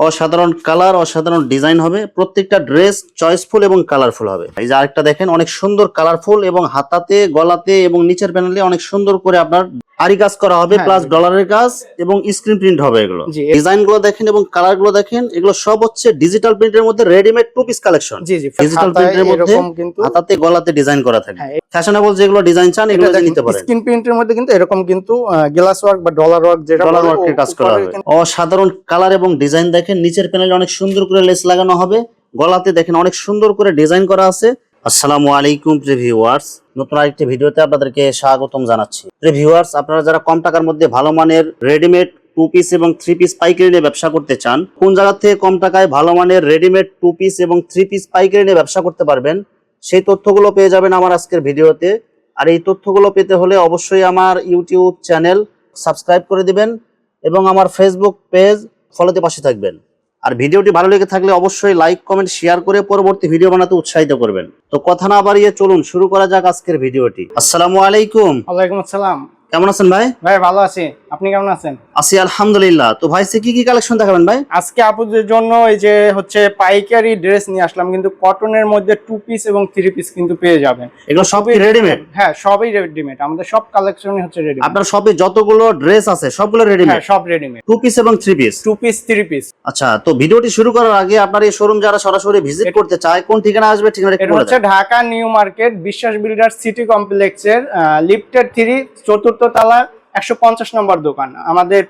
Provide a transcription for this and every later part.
অসাধারণ কালার, অসাধারণ ডিজাইন হবে। প্রত্যেকটা ড্রেস চয়েসফুল এবং কালারফুল হবে। এই যে আরেকটা দেখেন, অনেক সুন্দর কালারফুল এবং হাতাতে, গলাতে এবং নিচের প্যানেলে অনেক সুন্দর করে আপনার আরি কাজ করা হবে হ্যাঁ, প্লাস জি। ডলারের কাজ এবং স্ক্রিন প্রিন্ট হবে এগুলো। ডিজাইনগুলো দেখেন এবং কালারগুলো দেখেন এগুলো সব হচ্ছে ডিজিটাল প্রিন্টের মধ্যে readymade two piece collection digital এর মধ্যে হাতাতে গলাতে ডিজাইন করা থাকে। হ্যাঁ, ফ্যাশনেবল যেগুলো ডিজাইন চান এগুলো নিতে পারেন। স্ক্রিন প্রিন্টের মধ্যে কিন্তু এরকম কিন্তু গ্লাস ওয়ার্ক বা ডলার ওয়ার্ক যেটা ডলার বলে, ওয়ার্কের ও- কাজ করা হবে। অসাধারণ কালার এবং ডিজাইন দেখেন নিচের প্যানেলে অনেক সুন্দর করে লেস লাগানো হবে। গলাতে দেখেন অনেক সুন্দর করে ডিজাইন করা আছে। আসসালামু আলাইকুম ভিউয়ার্স নতুন আরেকটি ভিডিওতে আপনাদেরকে স্বাগতম জানাচ্ছি। ভিউয়ার্স আপনারা যারা কম টাকার মধ্যে ভালো মানের রেডিমেড টু পিস এবং থ্রি পিস পাইকারি নিয়ে ব্যবসা করতে চান, কোন জায়গা থেকে কম টাকায় ভালো মানের রেডিমেড টু পিস এবং থ্রি পিস পাইকারি নিয়ে ব্যবসা করতে পারবেন, সেই তথ্যগুলো পেয়ে যাবেন আমার আজকের ভিডিওতে। আর এই তথ্যগুলো পেতে হলে অবশ্যই আমার ইউটিউব চ্যানেল সাবস্ক্রাইব করে দিবেন এবং আমার ফেসবুক পেজ ফলোতে পাশে থাকবেন। আর ভিডিওটি ভালো লেগে থাকলে অবশ্যই লাইক কমেন্ট শেয়ার করে পরবর্তী ভিডিও বানাতে উৎসাহিত করবেন। তো কথা না বাড়িয়ে চলুন শুরু করা যাক আজকের ভিডিওটি। আসসালামু আলাইকুম। ওয়ালাইকুম আসসালাম। কেমন আছেন ভাই? ভাই ভালো আছি। আপনি কেমন আছেন? আছি আলহামদুলিল্লাহ। তো ভাই কি কি কালেকশন দেখাবেন ভাই? আজকে আপুদের জন্য এই যে হচ্ছে পাইকারি ড্রেস নিয়ে আসলাম কিন্তু কটনের মধ্যে টু পিস এবং থ্রি পিস কিন্তু পেয়ে যাবেন। এগুলো সবই রেডিমেড হ্যাঁ সবই রেডিমেড আমাদের সব কালেকশনই হচ্ছে রেডিমেড আপনার শপে যতগুলো ড্রেস আছে সবগুলো হ্যাঁ রেডিমেড সব রেডিমেড টু পিস এবং three piece two piece three piece আচ্ছা তো ভিডিওটি শুরু করার আগে আপনার এই শোরুম যারা সরাসরি ভিজিট করতে চায় কোন ঠিকানা আসবে ঠিকানা একটু এটা হচ্ছে Dhaka new market Biswas builder city কমপ্লেক্সের লিফটেড থ্রি চতুর্থ তলা একশো পঞ্চাশ নম্বর দোকান। আমাদের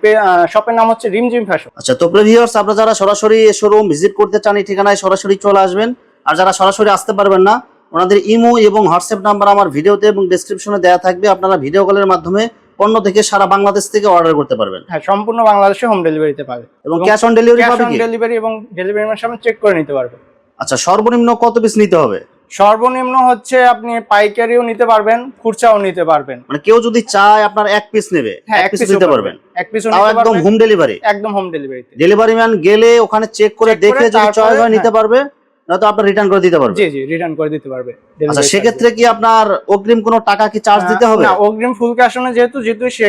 শপের নাম হচ্ছে রিমজিম ফ্যাশন আচ্ছা তো প্রিভিউয়ার্স আপনারা যারা সরাসরি শোরুম ভিজিট করতে চান এই ঠিকানায় সরাসরি চলে আসবেন। আর যারা সরাসরি আসতে পারবেন না ওনাদের ইমো এবং হোয়াটসঅ্যাপ নাম্বার আমার ভিডিওতে এবং ডেসক্রিপশনে দেওয়া থাকবে। আপনারা ভিডিও কলের মাধ্যমে পণ্য থেকে সারা বাংলাদেশ থেকে অর্ডার করতে পারবেন। হ্যাঁ সম্পূর্ণ বাংলাদেশে হোম ডেলিভারিতে পাবে এবং cash on delivery cash on delivery এবং ডেলিভারি সামনে চেক করে নিতে পারবে আচ্ছা সর্বনিম্ন কত পিস নিতে হবে? সর্বনিম্ন হচ্ছে আপনি পাইকারিও নিতে পারবেন খুচরাও নিতে পারবেন। মানে কেউ যদি চায় আপনার এক পিস নেবে হ্যাঁ এক পিস নিতে পারবেন। এক পিস একদম হোম ডেলিভারি একদম হোম ডেলিভারি ডেলিভারি ম্যান গেলে ওখানে চেক করে দেখে যদি চয়েস হয় হ্যাঁ। নিতে পারবে। নয়তো আপনার রিটার্ন করে দিতে পারবে? জি জি রিটার্ন করে দিতে পারবে। আচ্ছা সেক্ষেত্রে কি আপনার অগ্রিম কোনো টাকা কি চার্জ charge। দিতে হবে? না অগ্রিম ফুল ক্যাশ অনে যেহেতু যেহেতু সে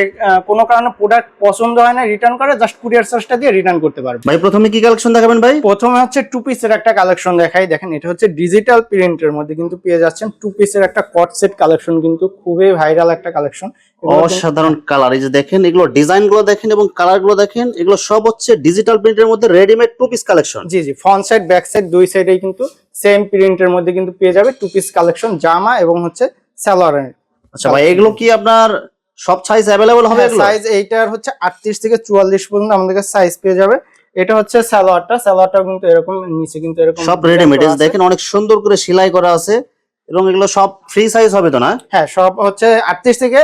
কোনো কারণে প্রোডাক্ট পছন্দ হয় না রিটার্ন করে জাস্ট কুরিয়ার চার্জটা দিয়ে রিটার্ন করতে পারবে। ভাই প্রথমে কি কালেকশন দেখাবেন ভাই? প্রথমে হচ্ছে টু পিসের একটা কালেকশন দেখাই। দেখেন এটা হচ্ছে ডিজিটাল প্রিন্টের মধ্যে কিন্তু পেয়ে যাচ্ছেন। টু পিসের একটা কট সেট কালেকশন কিন্তু খুবই ভাইরাল একটা কালেকশন অসাধারণ কালার এই যে দেখেন এগুলো ডিজাইনগুলো দেখেন এবং কালারগুলো দেখেন এগুলো সব হচ্ছে ডিজিটাল প্রিন্টের মধ্যে রেডিমেড টু পিস কালেকশন জি জি ফ্রন্ট সাইড ব্যাক সাইড দুই সাইডেই কিন্তু সেম প্রিন্টের মধ্যে কিন্তু পেয়ে যাবে টু পিস কালেকশন জামা এবং হচ্ছে সালোয়ারের আচ্ছা ভাই এগুলো কি আপনার সব সাইজ অ্যাভেলেবল হবে এগুলো সাইজ এইটার হচ্ছে আটত্রিশ থেকে চুয়াল্লিশ পর্যন্ত আমাদের কাছে সাইজ পেয়ে যাবে। এটা হচ্ছে সালোয়ারটা সালোয়ারটাও কিন্তু এরকম নিচে কিন্তু এরকম সব রেডিমেড আছে। দেখেন অনেক সুন্দর করে সেলাই করা আছে এবং এগুলো সব ফ্রি সাইজ হবে তো না? হ্যাঁ সব হচ্ছে আটত্রিশ থেকে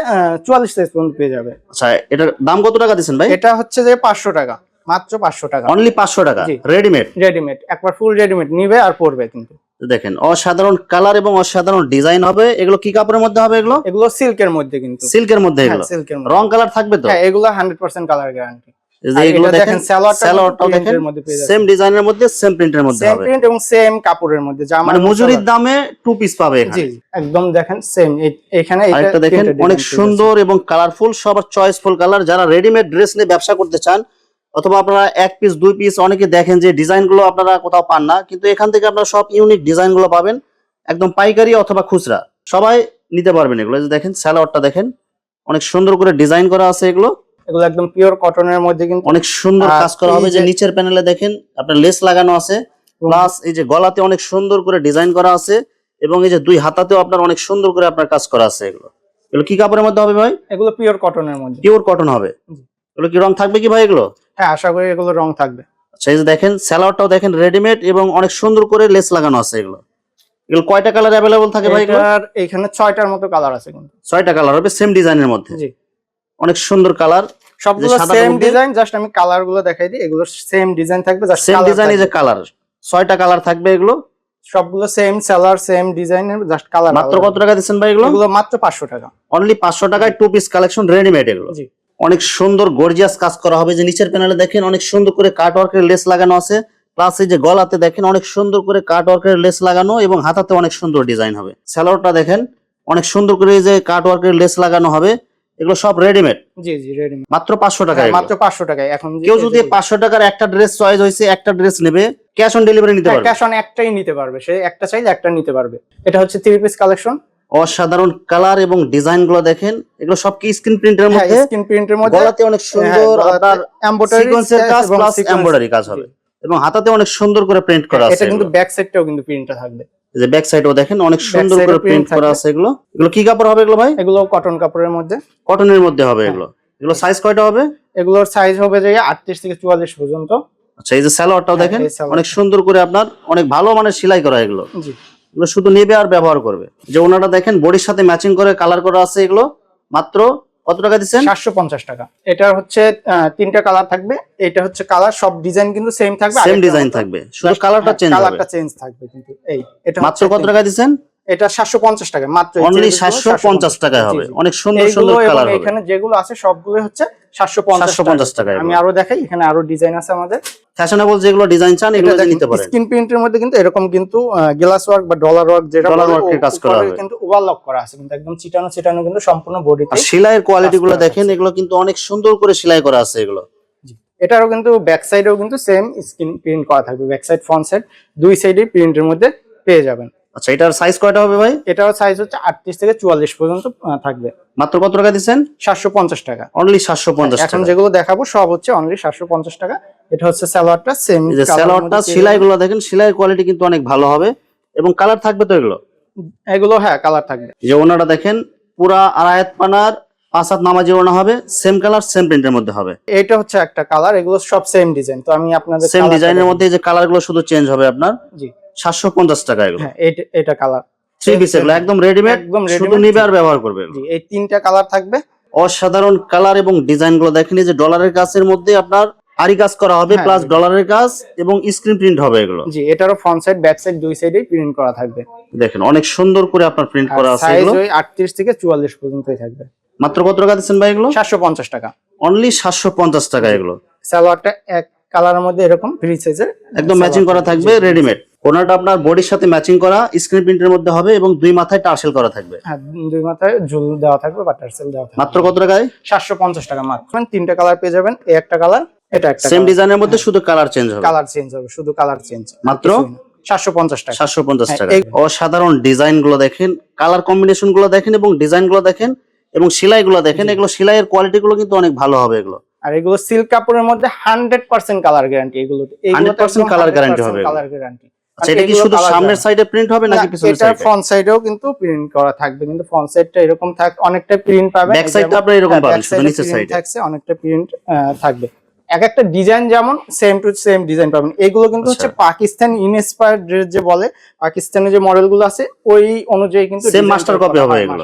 চুয়াল্লিশ সাইজ পর্যন্ত পেয়ে যাবে। আচ্ছা এটার দাম কত টাকা দিচ্ছেন ভাই? এটা হচ্ছে যে পাঁচশো টাকা। মাত্র পাঁচশো টাকা। অনলি পাঁচশো টাকা? রেডিমেড রেডিমেড একবার ফুল রেডিমেড নিবে আর পরবে কিন্তু। দেখেন অসাধারণ কালার এবং অসাধারণ ডিজাইন হবে। এগুলো কি কাপড়ের মধ্যে হবে এগুলো? এগুলো সিল্কের মধ্যে কিন্তু। সিল্কের মধ্যে হ্যাঁ এগুলো। সিল্কের মধ্যে। রং কালার থাকবে তো? হ্যাঁ এগুলো হান্ড্রেড পার্সেন্ট কালার গ্যারান্টি যে এগুলো দেখেন দেখেন। সেম ডিজাইনের মধ্যে সেম প্রিন্টের মধ্যে সেম হবে। প্রিন্ট এবং সেম কাপড়ের মধ্যে জামা মানে মজুরির দামে টু পিস পাবে এখানে। একদম দেখেন সেম এখানে এটা দেখেন অনেক সুন্দর এবং কালারফুল সবার চয়েসফুল কালার যারা রেডিমেড ড্রেস নিয়ে ব্যবসা করতে চান অথবা আপনারা এক পিস দুই পিস অনেকে দেখেন যে ডিজাইনগুলো আপনারা কোথাও পান না কিন্তু এখান থেকে আপনারা সব ইউনিক ডিজাইনগুলো পাবেন একদম পাইকারি অথবা খুচরা। সবাই নিতে পারবেন এগুলো। যে দেখেন স্যালোয়ারটা দেখেন অনেক সুন্দর করে ডিজাইন করা আছে এগুলো। এগুলো একদম পিওর কটনের মধ্যে কিন্তু অনেক সুন্দর কাজ করা হবে। যে যে- নিচের প্যানেলে দেখেন আপনার লেস লাগানো আছে। প্লাস এই যে গলাতে অনেক সুন্দর করে ডিজাইন করা আছে এবং এই যে দুই হাতাতেও আপনার অনেক সুন্দর করে আপনার কাজ করা আছে এগুলো। এগুলো কি কাপড়ের মধ্যে হবে ভাই? এগুলো পিওর কটনের মধ্যে। পিওর কটন হবে। এগুলো কি রং থাকবে কি ভাই এগুলো? হ্যাঁ আশা করি এগুলো রং থাকবে। আচ্ছা এই যে দেখেন স্যালোয়ারটাও দেখেন রেডিমেড এবং অনেক সুন্দর করে লেস লাগানো আছে এগুলো। এগুলো কয়টা কালার অ্যাভেলেবল থাকে ভাই এটার এখানে ছয়টার মতো কালার আছে কিন্তু। ছয়টা কালার হবে সেম ডিজাইনের মধ্যে? জি। অনেক সুন্দর কালার সবগুলো সেম ডিজাইন জাস্ট আমি কালারগুলো দেখাই দিই এগুলো সেম ডিজাইন থাকবে জাস্ট সেম ডিজাইন এই যে কালার ছয়টা কালার থাকবে এগুলো? সবগুলো সেম সেলার সেম ডিজাইনের জাস্ট কালার মাত্র কত টাকা দিচ্ছেন ভাই এগুলো? এগুলো মাত্র পাঁচশো টাকা। অনলি পাঁচশো টাকায় টু পিস কালেকশন রেডিমেড এগুলো। জি। অনেক সুন্দর গর্জিয়াস কাজ করা হবে। যে নিচের প্যানেলে দেখেন অনেক সুন্দর করে কাট ওয়ার্কের লেস লাগানো আছে। প্লাস এই যে গলাতে দেখেন অনেক সুন্দর করে কাট ওয়ার্কের লেস লাগানো এবং হাতাতে অনেক সুন্দর ডিজাইন হবে। স্যালোয়ারটা দেখেন অনেক সুন্দর করে এই যে কাট ওয়ার্কের লেস লাগানো হবে। এগুলো সব রেডিমেড জি জি রেডি মাত্র পাঁচশো টাকা হ্যাঁ, মাত্র পাঁচশো টাকায়। এখন কেউ যদি পাঁচশো টাকার একটা ড্রেস চয়েস হয়েছে একটা ড্রেস নেবে ক্যাশ অন ডেলিভারি নিতে পারবে। ক্যাশ অন একটাই নিতে পারবে। সে একটা চাইলে একটা নিতে পারবে। এটা হচ্ছে থ্রি পিস কালেকশন অসাধারণ কালার এবং ডিজাইনগুলো দেখেন এগুলো সব কি স্ক্রিন প্রিন্টের হ্যাঁ মধ্যে? স্ক্রিন প্রিন্টের মধ্যে। গলাতে অনেক সুন্দর আপনার এমব্রয়ডারি সিকোয়েন্সের কাজ প্লাস এমব্রয়ডারি কাজ হবে। এবং হাতাতে অনেক সুন্দর করে প্রিন্ট করা আছে এটা কিন্তু ব্যাক সাইডটাও কিন্তু প্রিন্টটা থাকবে। যে ব্যাক সাইডও দেখেন অনেক সুন্দর করে প্রিন্ট করা আছে এগুলো। এগুলো কি কাপড় হবে এগুলো ভাই? এগুলো কটন কাপড়ের মধ্যে। কটনের মধ্যে হবে হ্যাঁ। এগুলো। এগুলো সাইজ কয়টা হবে? এগুলোর সাইজ হবে যে আটত্রিশ থেকে চুয়াল্লিশ পর্যন্ত। আচ্ছা এই যে সালোয়ারটাও হ্যাঁ, দেখেন অনেক সুন্দর করে আপনার অনেক ভালো মানের সেলাই করা এগুলো। জি। এগুলো শুধু নেবে আর ব্যবহার করবে। যে ওনারা দেখেন বডির সাথে ম্যাচিং করে কালার করা আছে এগুলো মাত্র কত টাকা দিচ্ছেন? সাতশো পঞ্চাশ টাকা। এটা হচ্ছে তিনটা কালার থাকবে। এটা হচ্ছে কালার সব ডিজাইন কিন্তু সেম থাকবে। সেম ডিজাইন থাকবে। শুধু কালারটা চেঞ্জ কালারটা চেঞ্জ থাকবে কিন্তু এই এটা মাত্র কত টাকা দিচ্ছেন? এটা সাতশো পঞ্চাশ টাকা মাত্র অনলি চেঞ্জগুলো সাতশো পঞ্চাশ টাকায় হবে। অনেক সুন্দর সুন্দর কালার হবে। এখানে যেগুলো আছে সবগুলো হচ্ছে সাতশো পঞ্চাশ 750 টাকায় আমি আরও দেখাই এখানে আরও ডিজাইন আছে আমাদের। ফ্যাশনেবল যেগুলো ডিজাইন চান এগুলো নিতে পারেন। স্ক্রিন প্রিন্টের মধ্যে কিন্তু এরকম কিন্তু গ্লাস ওয়ার্ক বা ডলার ওয়ার্ক যেটা বলে, এর কাজ করা হবে। কিন্তু ওভারলক করা আছে কিন্তু একদম চিটানো চিটানো কিন্তু সম্পূর্ণ বডিতে আর সেলাইয়ের কোয়ালিটি গুলো দেখেন এগুলো কিন্তু অনেক সুন্দর করে সেলাই করা আছে এগুলো। এটারও কিন্তু ব্যাক সাইডেও কিন্তু সেম স্ক্রিন প্রিন্ট করা থাকবে ব্যাক সাইড ফ্রন্ট সাইড দুই সাইডে প্রিন্টের মধ্যে পেয়ে যাবেন। আচ্ছা এটার সাইজ কয়টা হবে ভাই? এটাও সাইজ হচ্ছে আটত্রিশ থেকে চুয়াল্লিশ পর্যন্ত থাকবে। মাত্র কত টাকা দিচ্ছেন? সাতশো পঞ্চাশ টাকা। অনলি সাতশো পঞ্চাশ এখন যেগুলো দেখাবো সব হচ্ছে অনলি সাতশো পঞ্চাশ টাকা। এটা হচ্ছে সালোয়ারটা সেম এই যে স্যালোয়ারটা সেলাই গুলো দেখেন সেলাই কোয়ালিটি কিন্তু অনেক ভালো হবে। এবং কালার থাকবে তো এগুলো? এগুলো হ্যাঁ কালার থাকবে। যে ওনারা দেখেন পুরা আড়ায়াত পানার পাঁচ হাত নামাজি ওনা হবে সেম কালার সেম প্রিন্টের মধ্যে হবে। এটা হচ্ছে একটা কালার এগুলো সব সেম ডিজাইন তো আমি আপনাদের সেম ডিজাইনের মধ্যে এই যে কালারগুলো শুধু চেঞ্জ হবে আপনার। জি। সাতশো পঞ্চাশ টাকা এগুলো। হ্যাঁ এটা- কালার থ্রি পিস এগুলো একদম রেডিমেড একদম শুধু নিবে আর ব্যবহার করবে এই তিনটা কালার থাকবে। অসাধারণ কালার এবং ডিজাইনগুলো দেখেন যে ডলারের কাজের মধ্যে আপনার আরি কাজ করা হবে হ্যাঁ, প্লাস ডলারের কাজ এবং স্ক্রিন প্রিন্ট হবে এগুলো। জি এটারও ফ্রন্ট সাইড ব্যাক সাইড দুই সাইডেই প্রিন্ট করা থাকবে। দেখেন অনেক সুন্দর করে আপনার প্রিন্ট করা আছে এগুলো। ওই আটত্রিশ থেকে চুয়াল্লিশ পর্যন্তই থাকবে। মাত্র কত টাকা দিচ্ছেন ভাই এগুলো? সাতশো পঞ্চাশ টাকা। অনলি সাতশো পঞ্চাশ টাকা এগুলো। সালোয়ারটা এক কালারের মধ্যে এরকম ফ্রি সাইজের একদম ম্যাচিং করা থাকবে রেডিমেড কোনাটা আপনার বডির সাথে ম্যাচিং করা স্ক্রিন প্রিন্টের মধ্যে হবে এবং দুই মাথায় টার্সেল করা থাকবে। হ্যাঁ দুই মাথায় ঝুল দেওয়া থাকবে বা টার্সেল দেওয়া থাকবে। মাত্র কত টাকায়? সাতশো পঞ্চাশ টাকা মাত্র। তিনটা কালার পেয়ে যাবেন এই একটা কালার এটা একটা সেম ডিজাইনের মধ্যে শুধু কালার চেঞ্জ হবে। কালার চেঞ্জ হবে শুধু কালার চেঞ্জ মাত্র? সাতশো পঞ্চাশ টাকা। সাতশো পঞ্চাশ হ্যাঁ, টাকা। এই- অসাধারণ ডিজাইনগুলো দেখেন কালার কম্বিনেশনগুলো দেখেন এবং ডিজাইনগুলো দেখেন এবং সেলাই গুলো দেখেন এগুলো সেলাইয়ের কোয়ালিটি গুলো কিন্তু অনেক ভালো হবে এগুলো। আর এগুলো সিল্ক কাপড়ের মধ্যে হান্ড্রেড পার্সেন্ট কালার গ্যারান্টি এগুলো 100% colour guarantee হবে। কালার গ্যারান্টি আচ্ছা এটা কি শুধু সামনের সাইডে প্রিন্ট হবে নাকি পিছনের এটা ফ্রন্ট সাইডেও কিন্তু প্রিন্ট করা থাকবে কিন্তু ফ্রন্ট সাইডটা এরকম থাক অনেকটা প্রিন্ট পাবেন ব্যাক সাইডটা আপনারা এরকম পাবেন শুধু নিচের সাইডে থাকছে অনেকটা প্রিন্ট থাকবে। এক একটা ডিজাইন যেমন সেম টু সেম ডিজাইন পাবেন। এগুলো কিন্তু হচ্ছে আচ্ছা। পাকিস্তান ইনস্পায়ার্ড ড্রেস যে বলে পাকিস্তানের যে মডেলগুলো আছে ওই অনুযায়ী কিন্তু master করা copy হবে এগুলো।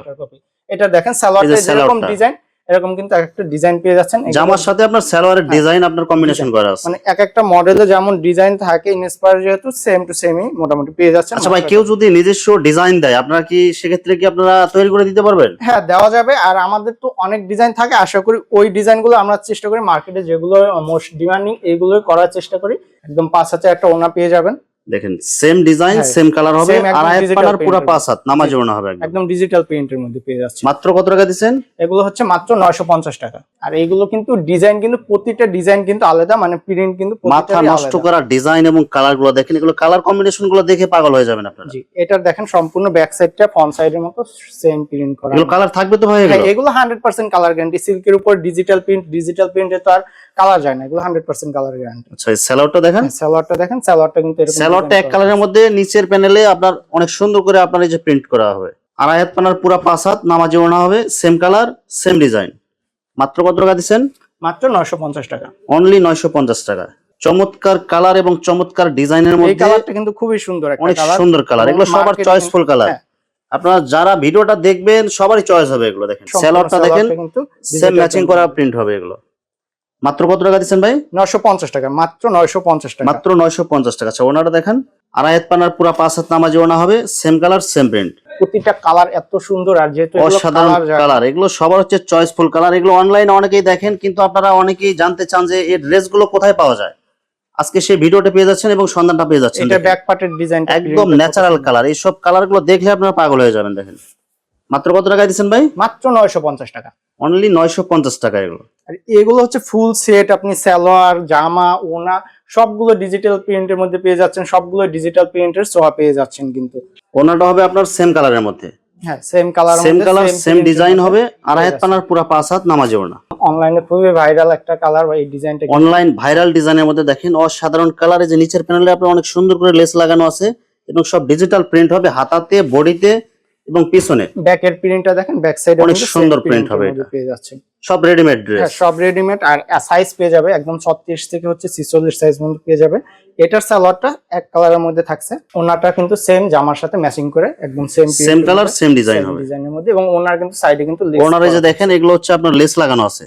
এটা দেখেন সালোয়ারটা যেরকম ডিজাইন এরকম কিন্তু এক একটা ডিজাইন পেয়ে যাচ্ছেন। জামার সাথে আপনার সালোয়ারের ডিজাইন আপনার কম্বিনেশন করা আছে। মানে এক একটা মডেলে যেমন ডিজাইন থাকে ইনস্পায়ার যেহেতু সেম টু সেমই মোটামুটি পেয়ে যাচ্ছেন। আচ্ছা ভাই কেউ যদি নিজস্ব ডিজাইন দেয় আপনারা কি সেক্ষেত্রে কি আপনারা তৈরি করে দিতে পারবেন? হ্যাঁ দেওয়া যাবে। আর আমাদের তো অনেক ডিজাইন থাকে। আশা করি ওই ডিজাইনগুলো আমরা চেষ্টা করি মার্কেটে যেগুলো মোস্ট ডিমান্ডিং এইগুলো করার চেষ্টা করি। একদম পাঁচ হাতে একটা ওনা পেয়ে যাবেন। দেখেন সেম ডিজাইন সেম কালার হবে আর আয়াত পানার পুরো পাঁচ হাত নামাজ ওড়না হবে একদম। ডিজিটাল প্রিন্টের মধ্যে পেয়ে যাচ্ছে। মাত্র কত টাকা দিচ্ছেন? এগুলো হচ্ছে মাত্র নয়শো পঞ্চাশ টাকা। আর এইগুলো কিন্তু ডিজাইন কিন্তু প্রতিটা ডিজাইন কিন্তু আলাদা মানে প্রিন্ট কিন্তু মাথা নষ্ট করা ডিজাইন এবং কালারগুলো দেখেন এগুলো কালার কম্বিনেশনগুলো দেখে পাগল হয়ে যাবেন আপনারা। জি এটার দেখেন সম্পূর্ণ ব্যাক সাইডটা ফ্রন্ট সাইডের মতো সেম প্রিন্ট করা। এগুলো কালার থাকবে তো ভাই হ্যাঁ, এগুলো? এগুলো হান্ড্রেড পার্সেন্ট কালার গ্যারান্টি সিল্কের উপর ডিজিটাল প্রিন্ট ডিজিটাল প্রিন্টে তো আর কালার যায় না এগুলো হান্ড্রেড পার্সেন্ট কালার গ্যারান্টি আচ্ছা এই স্যালোয়ারটা দেখেন? সালোয়ারটা দেখেন সালোয়ারটা কিন্তু এরকম স্যালোয়ারটা এক কালারের মধ্যে নিচের প্যানেলে আপনার অনেক সুন্দর করে আপনার এই যে প্রিন্ট করা হবে। আর আয়াত পানার পুরো পাঁচ হাত নামাজি ওড়না হবে সেম কালার সেম ডিজাইন মাত্র কত টাকা দিচ্ছেন? মাত্র নয়শো পঞ্চাশ টাকা। অনলি নয়শো পঞ্চাশ টাকা। চমৎকার কালার এবং চমৎকার ডিজাইনের এই মধ্যে কালারটা কিন্তু খুবই সুন্দর একটা অনেক সুন্দর কালার এগুলো সবার চয়েসফুল কালার হ্যাঁ। আপনারা যারা ভিডিওটা দেখবেন সবারই চয়েস হবে এগুলো দেখেন। স্যালোয়ারটা দেখেন কিন্তু সেম ম্যাচিং করা প্রিন্ট হবে এগুলো। মাত্র কত টাকা দিচ্ছেন ভাই? নয়শো পঞ্চাশ টাকা মাত্র নয়শো পঞ্চাশ টাকা। মাত্র নয়শো পঞ্চাশ টাকা। আচ্ছা ওনারা দেখেন আড়াইয়াত পানার পুরা পাঁচ হাত নামাজি ওনা হবে সেম কালার সেম প্রিন্ট প্রতিটা কালার এত সুন্দর আর যেহেতু অসাধারণ কালার এগুলো সবার হচ্ছে চয়েসফুল কালার এগুলো অনলাইনে অনেকেই দেখেন কিন্তু আপনারা অনেকেই জানতে চান যে এই ড্রেসগুলো কোথায় পাওয়া যায়। আজকে সেই ভিডিওটা পেয়ে যাচ্ছেন এবং সন্ধানটা পেয়ে যাচ্ছেন। এটা ব্যাক পার্টের ডিজাইন একদম ন্যাচারাল কালার এইসব কালারগুলো দেখলে আপনারা পাগল হয়ে যাবেন দেখেন। মাত্র কত টাকায় দিচ্ছেন ভাই? মাত্র নয়শো পঞ্চাশ টাকা। অনলি নয়শো পঞ্চাশ টাকা এগুলো। আর এগুলো হচ্ছে ফুল সেট আপনি সালোয়ার জামা ওনা সবগুলো ডিজিটাল প্রিন্টের মধ্যে পেয়ে যাচ্ছেন সবগুলো ডিজিটাল প্রিন্টের সোয়া পেয়ে যাচ্ছেন কিন্তু। ওনাটা হবে আপনার সেম কালারের মধ্যে। হ্যাঁ same colour same colour same design হবে আর হাত পানার পুরা পাঁচ হাত নামাজে অনলাইনে খুবই ভাইরাল একটা কালার বা এই ডিজাইনটা অনলাইন ভাইরাল ডিজাইনের মধ্যে দেখেন অসাধারণ কালারে যে নিচের প্যানেলে আপনার অনেক সুন্দর করে লেস লাগানো আছে এবং সব ডিজিটাল প্রিন্ট হবে হাতাতে বডিতে এবং পিছনে। ব্যাকের প্রিন্টটা দেখেন ব্যাক সাইডে অনেক সুন্দর প্রিন্ট হবে এটা। পেয়ে যাচ্ছেন সব রেডিমেড ড্রেস হ্যাঁ সব রেডিমেড আর সাইজ পেয়ে যাবে একদম ছত্রিশ থেকে হচ্ছে ছিচল্লিশ সাইজ পর্যন্ত পেয়ে যাবে। এটার সালোয়ারটা এক কালারের মধ্যে থাকছে ওনাটা কিন্তু সেম জামার সাথে ম্যাচিং করে একদম same same colour same design হবে। ডিজাইনের মধ্যে এবং ওনার কিন্তু সাইডে কিন্তু লেস ওনারে যে দেখেন এগুলো হচ্ছে আপনার লেস লাগানো আছে।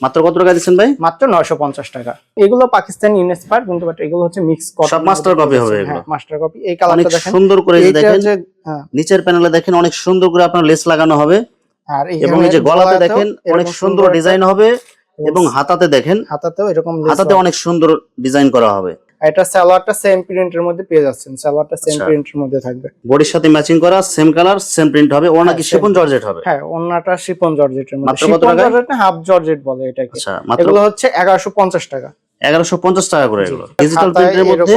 মাত্র কত টাকা দিচ্ছেন ভাই? মাত্র নয়শো পঞ্চাশ টাকা। এগুলো পাকিস্তানি ইনস্পায়ার কিন্তু বাট এগুলো হচ্ছে মিক্স সব মাস্টার কপি হবে এগুলো। মাস্টার কপি এই কালারটা দেখেন। সুন্দর করে দেখেন হচ্ছে হ্যাঁ। নিচের প্যানেলে দেখেন অনেক সুন্দর করে আপনার লেস লাগানো হবে। আর এবং এই যে গলাতে দেখেন অনেক সুন্দর ডিজাইন হবে। এবং হাতাতে দেখেন হাতাতেও এরকম হাতাতে। অনেক সুন্দর ডিজাইন করা হবে। এটা সালোয়ারটা সেম প্রিন্টের মধ্যে পেয়ে যাচ্ছেন। সালোয়ারটা সেম আচ্ছা। প্রিন্টের মধ্যে থাকবে। বডির সাথে ম্যাচিং করা সেম কালার সেম প্রিন্ট হবে। ওনা কি হ্যাঁ, শিপন জর্জেট হবে? হ্যাঁ অন্যটা শিপন জর্জেটের মধ্যে। মাত্র কত শিপন টাকায়? জর্জেট না হাফ জর্জেট বলে এটাকে। আচ্ছা এগুলো হচ্ছে এগারোশো পঞ্চাশ টাকা। এগারোশো পঞ্চাশ টাকা করে এগুলো। ডিজিটাল প্রিন্টের মধ্যে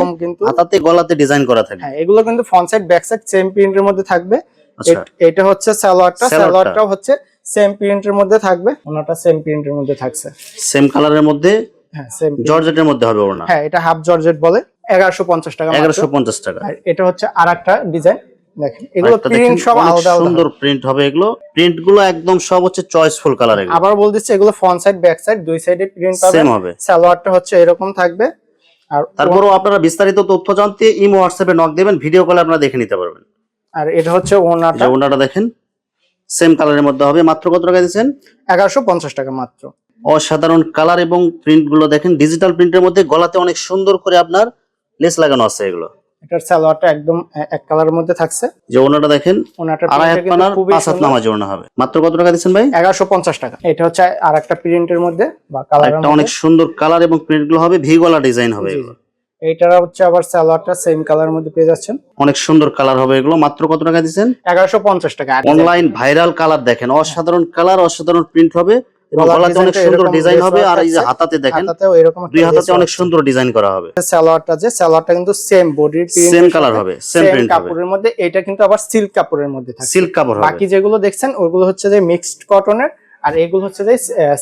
হাতাতে গলাতে ডিজাইন করা থাকবে। হ্যাঁ এগুলো কিন্তু front side back side same প্রিন্টের মধ্যে থাকবে। আচ্ছা। এটা হচ্ছে সালোয়ারটা। সালোয়ারটাও হচ্ছে সেম প্রিন্টের মধ্যে থাকবে। ওনাটা সেম প্রিন্টের মধ্যে থাকছে। সেম কালারের মধ্যে হ্যাঁ সেম জর্জেটের মধ্যে হবে ওনা হ্যাঁ এটা হাফ জর্জেট বলে এগারোশো পঞ্চাশ টাকা মাত্র। এগারোশো পঞ্চাশ টাকা। আর এটা হচ্ছে আর একটা ডিজাইন দেখেন এগুলো প্রিন্ট সব আলাদা আলাদা। সুন্দর প্রিন্ট হবে এগুলো। প্রিন্টগুলো একদম সব হচ্ছে চয়েসফুল কালার এগুলো। আবার বল দিচ্ছি এগুলো ফ্রন্ট সাইড ব্যাক সাইড দুই সাইডে প্রিন্ট পাবেন সেম হবে। সালোয়ারটা হচ্ছে এরকম থাকবে। আর তারপরও আপনারা বিস্তারিত তথ্য জানতে ইমো হোয়াটসঅ্যাপে নক দেবেন ভিডিও কলে আপনারা দেখে নিতে পারবেন। আর এটা হচ্ছে এই ওনাটা ওনাটা দেখেন সেম কালারের মধ্যে হবে। মাত্র কত টাকা দিচ্ছেন এগারোশো পঞ্চাশ টাকা মাত্র। অসাধারণ কালার এবং প্রিন্টগুলো দেখেন ডিজিটাল প্রিন্টের মধ্যে গলাতে অনেক সুন্দর করে আপনার লেস লাগানো আছে এগুলো। এটার সালোয়ারটা একদম এক কালারের মধ্যে থাকছে। যে ওনাটা দেখেন ওনাটার আড়াই হাত পানার পাঁচ হাত সুন্দর। নামাজে ওনা হবে। মাত্র কত টাকা দিচ্ছেন ভাই? এগারোশো পঞ্চাশ টাকা। এটা হচ্ছে আর একটা প্রিন্টের মধ্যে বা একটা অনেক সুন্দর কালার এবং প্রিন্টগুলো হবে ভি গলা ডিজাইন হবে এগুলো। এইটার হচ্ছে আবার সালোয়ারটা সেম কালারের মধ্যে পেয়ে যাচ্ছেন। অনেক সুন্দর কালার হবে এগুলো। মাত্র কত টাকা দিচ্ছেন? এগারোশো পঞ্চাশ টাকা। আর অনলাইন ভাইরাল কালার দেখেন। অসাধারণ কালার অসাধারণ প্রিন্ট হবে। এবং গলাতে অনেক সুন্দর ডিজাইন হবে আর এই যে হাতাতে দেখেন দুই হাতাতে অনেক সুন্দর ডিজাইন করা হবে। সালোয়ারটা যে সালোয়ারটা কিন্তু সেম বডির সেম কালার হবে সেম প্রিন্ট কাপড়ের মধ্যে এটা কিন্তু আবার সিল্ক কাপড়ের মধ্যে থাকে। সিল্ক কাপড় হবে। বাকি যেগুলো দেখছেন ওগুলো হচ্ছে যে মিক্সড কটনের আর এগুলো হচ্ছে যে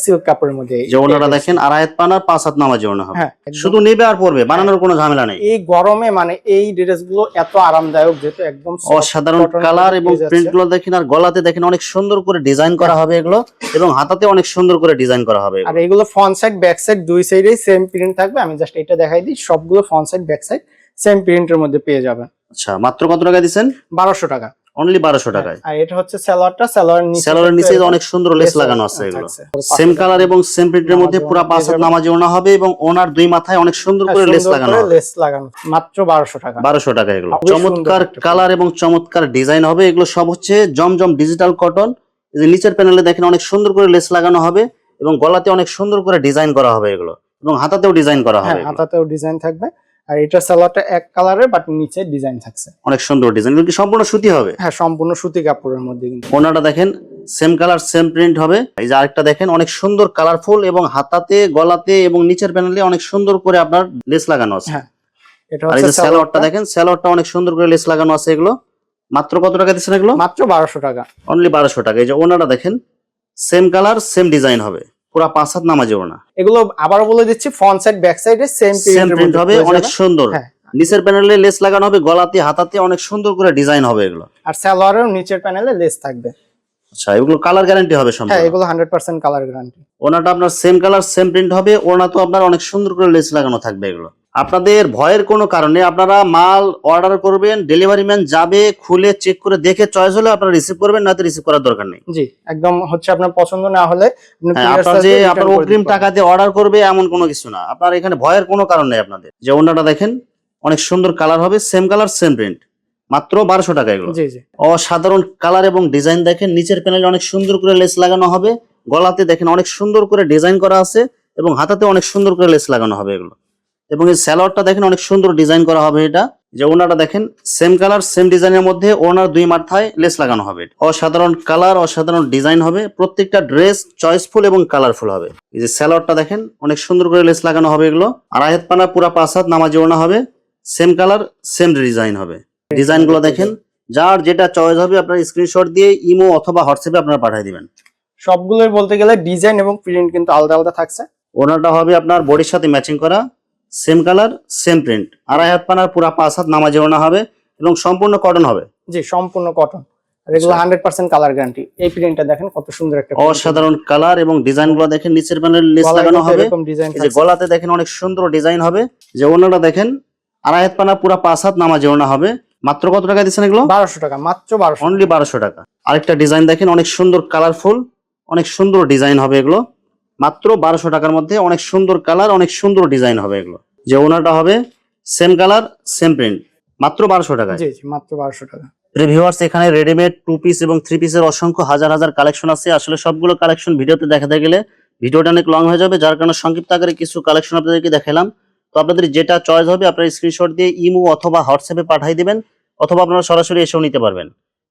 সিল্ক কাপড়ের মধ্যে যে ওনারা দেখেন আড়াই পানার পাঁচ হাত নামাজে ওনা হবে। হ্যাঁ শুধু নেবে আর পরবে বানানোর কোনো ঝামেলা নেই। এই গরমে মানে এই ড্রেসগুলো এত আরামদায়ক যেহেতু একদম অসাধারণ কালার এবং পেয়ে প্রিন্টগুলো দেখেন আর গলাতে দেখেন অনেক সুন্দর করে ডিজাইন করা হবে এগুলো এবং হাতাতে অনেক সুন্দর করে ডিজাইন করা হবে আর এগুলো। এগুলো ফ্রন্ট সাইড ব্যাক সাইড দুই সাইডেই সেম প্রিন্ট থাকবে। আমি জাস্ট এটা দেখাই দিই সবগুলো front side back side same প্রিন্টের মধ্যে পেয়ে যাবেন। আচ্ছা মাত্র কত টাকা দিচ্ছেন? বারোশো টাকা। অনলি বারোশো টাকায়। আর এটা হচ্ছে সালোয়ারটা সালোয়ার নিচে স্যালোয়ারের নিচে অনেক সুন্দর লেস লাগানো আছে এগুলো। সেম কালার এবং সেম প্রিন্টের মধ্যে পুরো পাঁচ হাত নামাজে ওনা হবে এবং ওনার দুই মাথায় অনেক সুন্দর হ্যাঁ, করে লেস লাগানো লেস লাগানো। মাত্র বারোশো টাকা। বারোশো টাকা এগুলো। চমৎকার কালার এবং চমৎকার ডিজাইন হবে। এগুলো সব হচ্ছে জমজম ডিজিটাল কটন নিচের প্যানেলে দেখেন অনেক সুন্দর করে লেস লাগানো হবে এবং গলাতে অনেক সুন্দর করে ডিজাইন করা হবে এগুলো এবং হাতাতেও ডিজাইন করা হ্যাঁ হবে। হাতাতেও ডিজাইন থাকবে। আর এটা সালোয়ারটা এক কালারের বাট নিচে ডিজাইন থাকছে। অনেক সুন্দর ডিজাইন এগুলো কি সম্পূর্ণ সুতি হবে? হ্যাঁ সম্পূর্ণ সুতি কাপড়ের মধ্যে কিন্তু। ওনাটা দেখেন সেম কালার সেম প্রিন্ট হবে। এই যে আরেকটা দেখেন অনেক সুন্দর কালারফুল এবং হাতাতে গলাতে এবং নিচের প্যানেলে অনেক সুন্দর করে আপনার লেস লাগানো আছে। হ্যাঁ এটা হচ্ছে যে স্যালোয়ারটা দেখেন স্যালোয়ারটা অনেক সুন্দর করে লেস লাগানো আছে এগুলো। মাত্র কত টাকা দিচ্ছেন এগুলো? মাত্র বারোশো টাকা। অনলি বারোশো টাকা। এই যে ওনাটা দেখেন সেম কালার সেম ডিজাইন হবে। পুরা পাঁচ হাত নামাজে ওড়না। এগুলো আবারও বলে দিচ্ছি ফ্রন্ট সাইড ব্যাক সাইডে সেম প্রিন্ট হবে অনেক সুন্দর। হ্যাঁ। নিচের প্যানেলে লেস লাগানো হবে গলাতে হাতাতে অনেক সুন্দর করে ডিজাইন হবে এগুলো। আর সালোয়ারের নিচের প্যানেলে লেস থাকবে। আচ্ছা এগুলো কালার গ্যারান্টি হবে হ্যাঁ এগুলো হান্ড্রেড পার্সেন্ট কালার গ্যারান্টি ওনাটা আপনার সেম কালার সেম প্রিন্ট হবে ওনা তো আপনার অনেক সুন্দর করে লেস লাগানো থাকবে এগুলো। আপনাদের ভয়ের কোনো কারণে আপনারা মাল অর্ডার করবেন ডেলিভারি ম্যান যাবে খুলে চেক করে দেখে চয়েস হলে আপনারা রিসিভ করবেন না তো রিসিভ করার দরকার নেই। জি একদম হচ্ছে আপনার পছন্দ না হলে আপনি হ্যাঁ, আপনার যে আপনার অগ্রিম টাকা দিয়ে অর্ডার করবে এমন কোনো কিছু না। আপনার এখানে ভয়ের কোনো কারণ নেই আপনাদের। যে ওনাটা দেখেন অনেক সুন্দর কালার হবে সেম কালার সেম প্রিন্ট মাত্র বারোশো টাকা এগুলো। অসাধারণ কালার এবং ডিজাইন দেখেন নিচের প্যানেলে অনেক সুন্দর করে লেস লাগানো হবে। গলাতে দেখেন অনেক সুন্দর করে ডিজাইন করা আছে এবং হাতাতে অনেক সুন্দর করে লেস লাগানো হবে এগুলো। এবং এই স্যালোয়ারটা দেখেন অনেক সুন্দর ডিজাইন করা হবে এটা। যে ওনাটা দেখেন সেম কালার সেম ডিজাইনের মধ্যে ওনার দুই মাথায় লেস লাগানো হবে। অসাধারণ কালার অসাধারণ ডিজাইন হবে। প্রত্যেকটা ড্রেস চয়েসফুল এবং কালারফুল হবে। এই যে স্যালোয়ারটা দেখেন অনেক সুন্দর করে লেস লাগানো হবে এগুলো। আর আয়াত পানা পুরা পাঁচ হাত নামাজি ওড়না হবে। সেম কালার সেম ডিজাইন হবে। ডিজাইনগুলো দেখেন যার যেটা চয়েস হবে আপনার স্ক্রিনশট দিয়ে ইমো অথবা হোয়াটসঅ্যাপে আপনারা পাঠিয়ে দিবেন। সবগুলোই বলতে গেলে ডিজাইন এবং প্রিন্ট কিন্তু আলাদা আলাদা থাকছে। ওনাটা হবে আপনার বডির সাথে ম্যাচিং করা। সেম কালার সেম প্রিন্ট আড়াই হাত পানার পুরা পাঁচ হাত নামাজি ওড়না হবে এবং সম্পূর্ণ কটন হবে। জি সম্পূর্ণ কটন এগুলো হান্ড্রেড পার্সেন্ট কালার গ্যারান্টি এই প্রিন্টটা দেখেন কত সুন্দর একটা অসাধারণ কালার এবং ডিজাইনগুলো দেখেন নিচের প্যানেল লেস লাগানো হবে। যে গলাতে দেখেন অনেক সুন্দর ডিজাইন হবে। যে ওনাটা দেখেন আড়াই হাত পানা পুরা পাঁচ হাত নামাজি ওড়না হবে। মাত্র কত টাকা দিচ্ছেন এগুলো? বারোশো টাকা মাত্র বারোশো অনলি বারোশো টাকা। আরেকটা ডিজাইন দেখেন অনেক সুন্দর কালারফুল অনেক সুন্দর ডিজাইন হবে এগুলো। মাত্র বারোশো টাকার মধ্যে অনেক সুন্দর কালার অনেক সুন্দর ডিজাইন হবে এগুলো। যে ওনারটা হবে সেম কালার সেম প্রিন্ট মাত্র বারোশো টাকা জি জি মাত্র বারোশো টাকা। ভিউয়ার্স এখানে রেডিমেড টু পিস এবং থ্রি পিসের অসংখ্য হাজার হাজার কালেকশন আছে। আসলে সবগুলো কালেকশন ভিডিওতে দেখাতে গেলে ভিডিওটা অনেক লং হয়ে যাবে যার কারণে সংক্ষিপ্ত আকারে কিছু কালেকশন আপনাদেরকে দেখালাম। তো আপনাদের যেটা চয়েস হবে আপনারা স্ক্রিনশট দিয়ে ইমো অথবা হোয়াটসঅ্যাপে পাঠিয়ে দিবেন অথবা আপনারা সরাসরি এসেও নিতে পারবেন।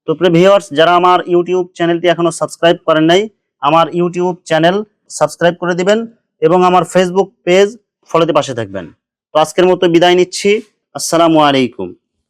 তো প্রিয় ভিউয়ার্স যারা আমার ইউটিউব চ্যানেলটি এখনও সাবস্ক্রাইব করেন নাই আমার ইউটিউব চ্যানেল সাবস্ক্রাইব করে দিবেন এবং আমার ফেসবুক পেজ ফলোতে পাশে থাকবেন। তো আজকের মতো বিদায় নিচ্ছি। আসসালামু আলাইকুম।